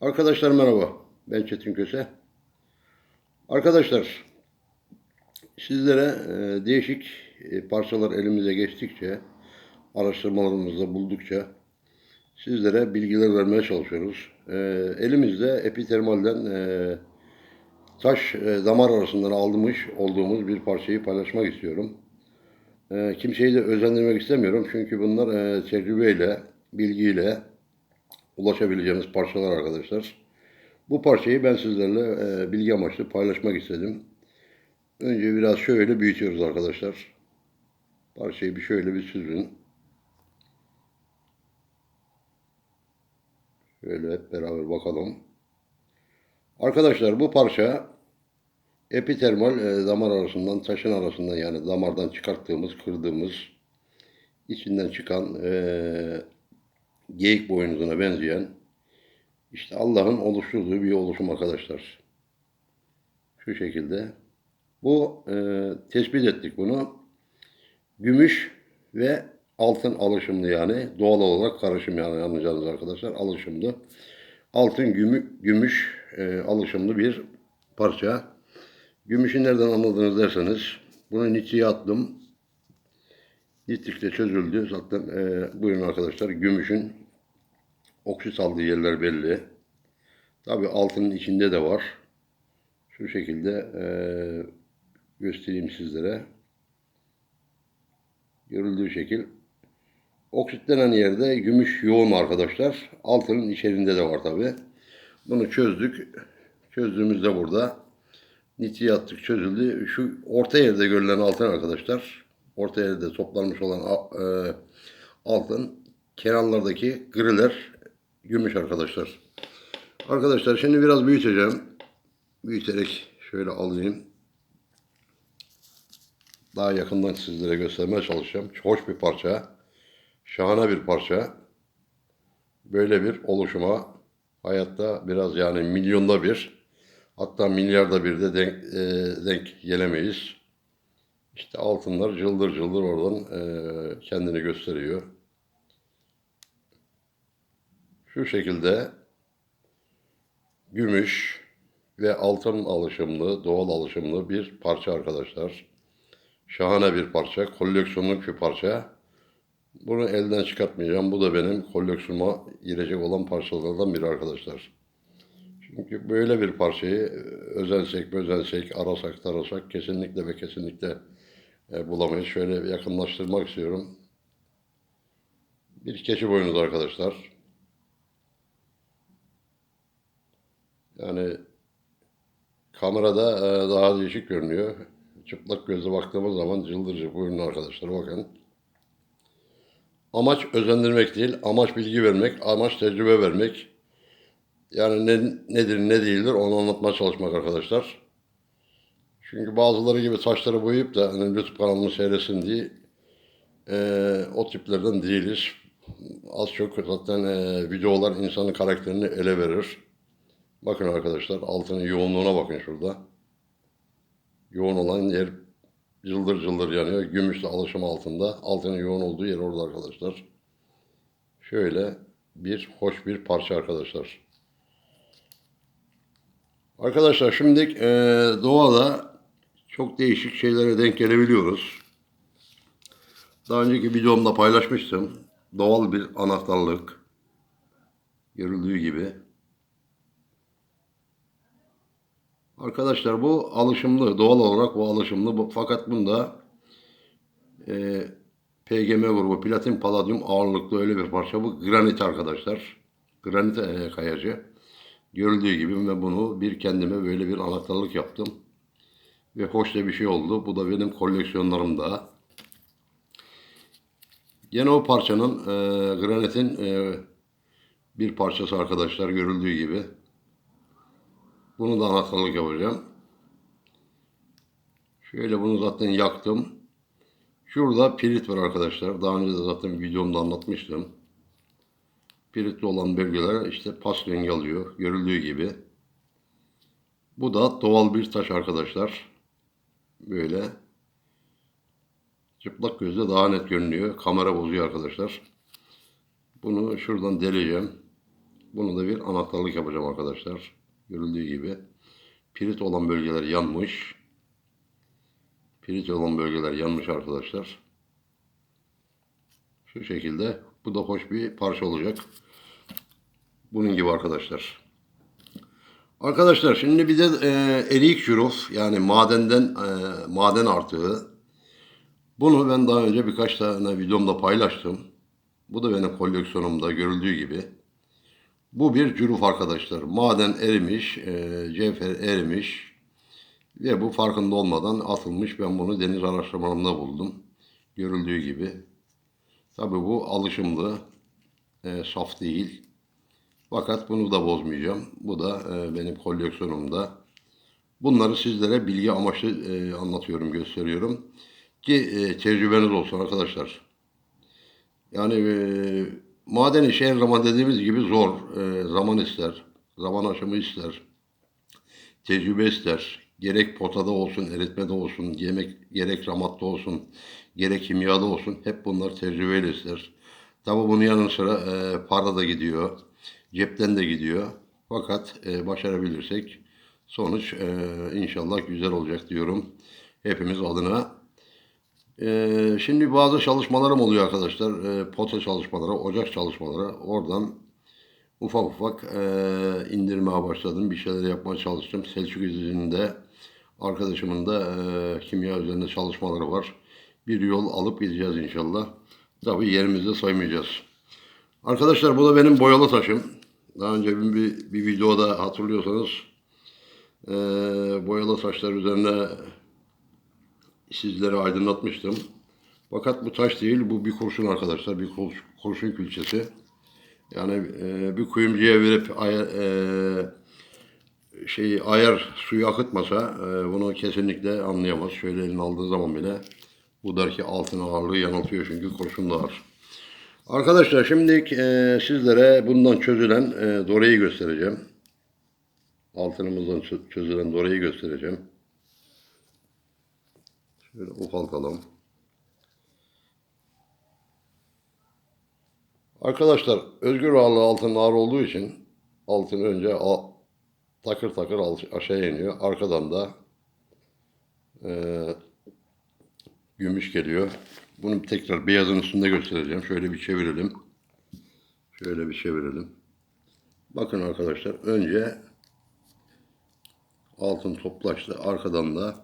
Arkadaşlar merhaba. Ben Çetin Köse. Arkadaşlar sizlere e, değişik e, parçalar elimize geçtikçe araştırmalarımızda buldukça sizlere bilgiler vermeye çalışıyoruz. E, elimizde epitermalden taş damar arasından almış olduğumuz bir parçayı paylaşmak istiyorum. Kimseyi de özendirmek istemiyorum çünkü bunlar tecrübeyle, bilgiyle ulaşabileceğimiz parçalar arkadaşlar. Bu parçayı ben sizlerle e, bilgi amaçlı paylaşmak istedim. Önce biraz şöyle büyütüyoruz arkadaşlar. Parçayı bir şöyle bir süzün. Şöyle hep beraber bakalım. Arkadaşlar bu parça epitermal e, damar arasından, taşın arasından yani damardan çıkarttığımız, kırdığımız, içinden çıkan e, geyik boynuzuna benzeyen işte Allah'ın oluşturduğu bir oluşum arkadaşlar. Şu şekilde. Bu e, tespit ettik bunu. Gümüş ve altın alışımlı yani doğal olarak karışım yani anlayacağınız arkadaşlar alışımlı. Altın gümü, gümüş e, alışımlı bir parça. Gümüşü nereden anladınız derseniz bunu nitiye attım. Nitlikle çözüldü. Zaten e, buyurun arkadaşlar gümüşün oksit aldığı yerler belli. Tabi altının içinde de var. Şu şekilde e, göstereyim sizlere. Görüldüğü şekil. Oksitlenen yerde gümüş yoğun arkadaşlar. Altının içerisinde de var tabi. Bunu çözdük. Çözdüğümüzde burada. Nitiye attık çözüldü. Şu orta yerde görülen altın arkadaşlar. Orta yerde toplanmış olan e, altın kenarlardaki griler gümüş arkadaşlar. Arkadaşlar şimdi biraz büyüteceğim. Büyüterek şöyle alayım. Daha yakından sizlere göstermeye çalışacağım. Hoş bir parça. Şahane bir parça. Böyle bir oluşuma hayatta biraz yani milyonda bir hatta milyarda bir de denk, e, denk gelemeyiz. İşte altınlar cıldır cıldır oradan e, kendini gösteriyor. Şu şekilde gümüş ve altın alışımlı, doğal alışımlı bir parça arkadaşlar. Şahane bir parça, koleksiyonluk bir parça. Bunu elden çıkartmayacağım. Bu da benim koleksiyonuma girecek olan parçalardan biri arkadaşlar. Çünkü böyle bir parçayı özensek, özensek, arasak, tarasak kesinlikle ve kesinlikle e, bulamayız. Şöyle yakınlaştırmak istiyorum. Bir keçi boynuzu arkadaşlar. Yani kamerada e, daha değişik görünüyor. Çıplak gözle baktığımız zaman cıldırcı buyurun arkadaşlar bakın. Amaç özendirmek değil, amaç bilgi vermek, amaç tecrübe vermek. Yani ne, nedir ne değildir onu anlatmaya çalışmak arkadaşlar. Çünkü bazıları gibi saçları boyayıp da hani YouTube kanalını seyretsin diye e, o tiplerden değiliz. Az çok zaten e, videolar insanın karakterini ele verir. Bakın arkadaşlar altının yoğunluğuna bakın şurada. Yoğun olan yer cıldır cıldır yanıyor. Gümüşle alışım altında. Altının yoğun olduğu yer orada arkadaşlar. Şöyle bir hoş bir parça arkadaşlar. Arkadaşlar şimdi e, doğada çok değişik şeylere denk gelebiliyoruz. Daha önceki videomda paylaşmıştım. Doğal bir anahtarlık. Görüldüğü gibi. Arkadaşlar bu alışımlı, doğal olarak bu alışımlı. Fakat bunda e, PGM grubu, platin paladyum ağırlıklı öyle bir parça. Bu granit arkadaşlar. Granit e, kayacı. Görüldüğü gibi ve bunu bir kendime böyle bir anahtarlık yaptım. Ve hoş da bir şey oldu. Bu da benim koleksiyonlarımda. Yine o parçanın e, granitin e, bir parçası arkadaşlar görüldüğü gibi. Bunu da anahtarlık yapacağım. Şöyle bunu zaten yaktım. Şurada pirit var arkadaşlar. Daha önce de zaten videomda anlatmıştım. Piritli olan bölgeler işte pas rengi alıyor. Görüldüğü gibi. Bu da doğal bir taş arkadaşlar. Böyle. Çıplak gözle daha net görünüyor. Kamera bozuyor arkadaşlar. Bunu şuradan deleceğim. Bunu da bir anahtarlık yapacağım arkadaşlar. Görüldüğü gibi. Pirit olan bölgeler yanmış. Pirit olan bölgeler yanmış arkadaşlar. Şu şekilde. Bu da hoş bir parça olacak. Bunun gibi arkadaşlar. Arkadaşlar şimdi bir de e, erik şuruf yani madenden e, maden artığı. Bunu ben daha önce birkaç tane videomda paylaştım. Bu da benim koleksiyonumda görüldüğü gibi. Bu bir cüruf arkadaşlar. Maden erimiş, e, cevher erimiş ve bu farkında olmadan atılmış. Ben bunu deniz araştırmalarımda buldum. Görüldüğü gibi. Tabi bu alışımlı, e, saf değil. Fakat bunu da bozmayacağım. Bu da e, benim koleksiyonumda. Bunları sizlere bilgi amaçlı e, anlatıyorum, gösteriyorum. Ki e, tecrübeniz olsun arkadaşlar. Yani e, maden işi her zaman dediğimiz gibi zor. E, zaman ister. Zaman aşımı ister. Tecrübe ister. Gerek potada olsun, eritmede olsun, yemek, gerek ramatta olsun, gerek kimyada olsun. Hep bunlar tecrübeyle ister. Tabi bunun yanı sıra e, para da gidiyor. Cepten de gidiyor. Fakat e, başarabilirsek sonuç e, inşallah güzel olacak diyorum. Hepimiz adına. Ee, şimdi bazı çalışmalarım oluyor arkadaşlar. Ee, pota çalışmaları, ocak çalışmaları. Oradan ufak ufak e, indirmeye başladım. Bir şeyler yapmaya çalıştım. Selçuk İzli'nde arkadaşımın da e, kimya üzerinde çalışmaları var. Bir yol alıp gideceğiz inşallah. Tabii yerimizde saymayacağız. Arkadaşlar bu da benim boyalı taşım. Daha önce bir, bir videoda hatırlıyorsanız e, boyalı taşlar üzerine sizlere aydınlatmıştım. Fakat bu taş değil, bu bir kurşun arkadaşlar, bir kur- kurşun külçesi. Yani e, bir kuyumcuya verip aya, e, şeyi ayar suyu akıtmasa e, bunu kesinlikle anlayamaz. Şöyle elini aldığı zaman bile bu der ki altın ağırlığı yanıltıyor çünkü kurşun da ağır. Arkadaşlar şimdi e, sizlere bundan çözülen e, doreyi göstereceğim. Altınımızdan çö- çözülen doreyi göstereceğim. Şöyle ufaltalım. Arkadaşlar özgür ağırlığı altın ağır olduğu için altın önce takır takır aşağı iniyor. Arkadan da eee, gümüş geliyor. Bunu tekrar beyazın üstünde göstereceğim. Şöyle bir çevirelim. Şöyle bir çevirelim. Bakın arkadaşlar önce altın toplaştı. Arkadan da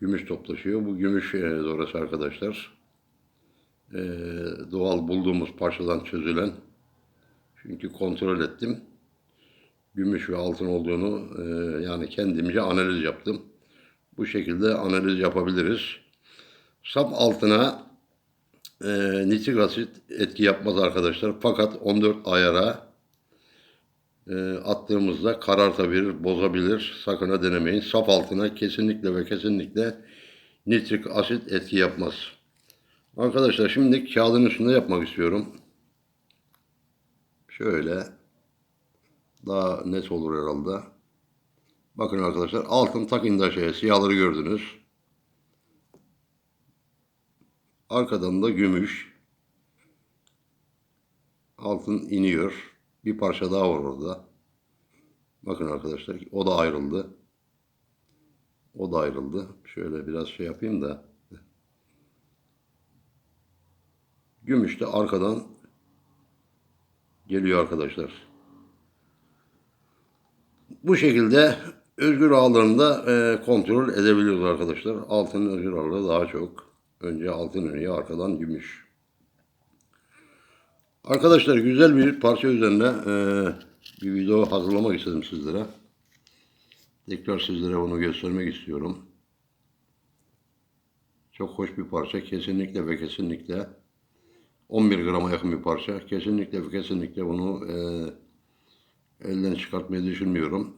gümüş toplaşıyor. Bu gümüş e, dorası arkadaşlar. E, doğal bulduğumuz parçadan çözülen. Çünkü kontrol ettim. Gümüş ve altın olduğunu e, yani kendimce analiz yaptım. Bu şekilde analiz yapabiliriz. Sap altına e, nitrik asit etki yapmaz arkadaşlar. Fakat 14 ayara e, attığımızda karartabilir, bozabilir. Sakın ha denemeyin. Saf altına kesinlikle ve kesinlikle nitrik asit etki yapmaz. Arkadaşlar şimdi kağıdın üstünde yapmak istiyorum. Şöyle daha net olur herhalde. Bakın arkadaşlar altın tak indi aşağıya siyahları gördünüz. Arkadan da gümüş. Altın iniyor. Bir parça daha var orada. Bakın arkadaşlar o da ayrıldı. O da ayrıldı. Şöyle biraz şey yapayım da. Gümüş de arkadan geliyor arkadaşlar. Bu şekilde özgür ağlarında e, kontrol edebiliyoruz arkadaşlar. Altının özgür ağırlığı daha çok. Önce altın iniyor arkadan gümüş. Arkadaşlar güzel bir parça üzerine e, bir video hazırlamak istedim sizlere. Tekrar sizlere bunu göstermek istiyorum. Çok hoş bir parça. Kesinlikle ve kesinlikle 11 grama yakın bir parça. Kesinlikle ve kesinlikle bunu e, elden çıkartmayı düşünmüyorum.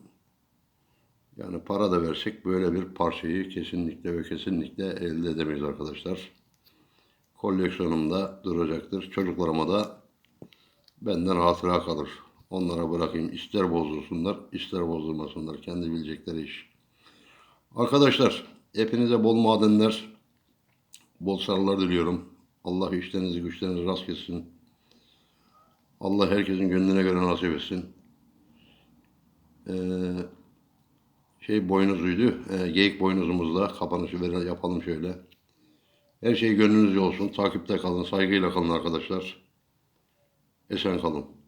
Yani para da versek böyle bir parçayı kesinlikle ve kesinlikle elde edemeyiz arkadaşlar. Koleksiyonumda duracaktır. Çocuklarıma da benden hatıra kalır. Onlara bırakayım. İster bozdursunlar, ister bozdurmasınlar. Kendi bilecekleri iş. Arkadaşlar, hepinize bol madenler, bol sarılar diliyorum. Allah işlerinizi güçlerinizi rast kessin. Allah herkesin gönlüne göre nasip etsin. Ee, şey boynuzuydu. Ee, geyik boynuzumuzla kapanışı verelim, yapalım şöyle. Her şey gönlünüzce olsun. Takipte kalın. Saygıyla kalın arkadaşlar. Esen kalın.